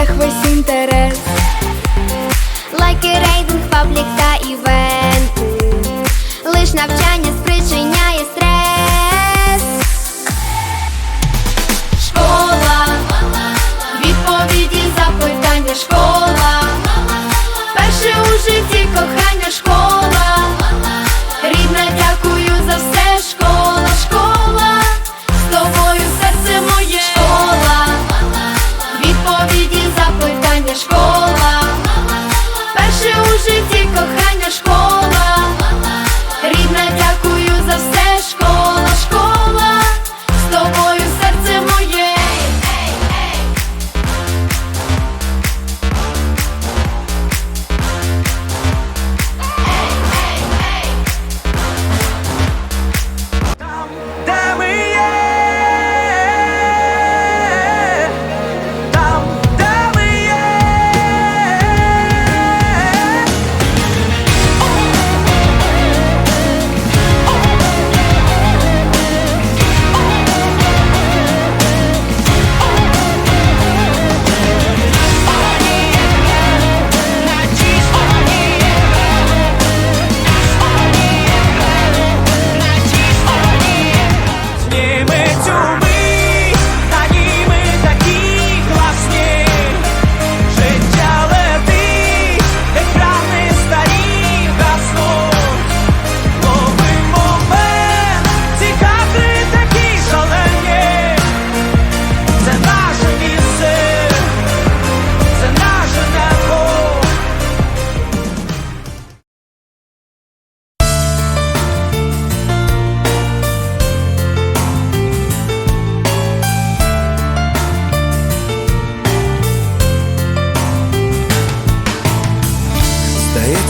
Гаджетах весь інтерес, лайки, рейтинг, паблік та івенти. Лиш навчання школа.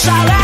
shout out.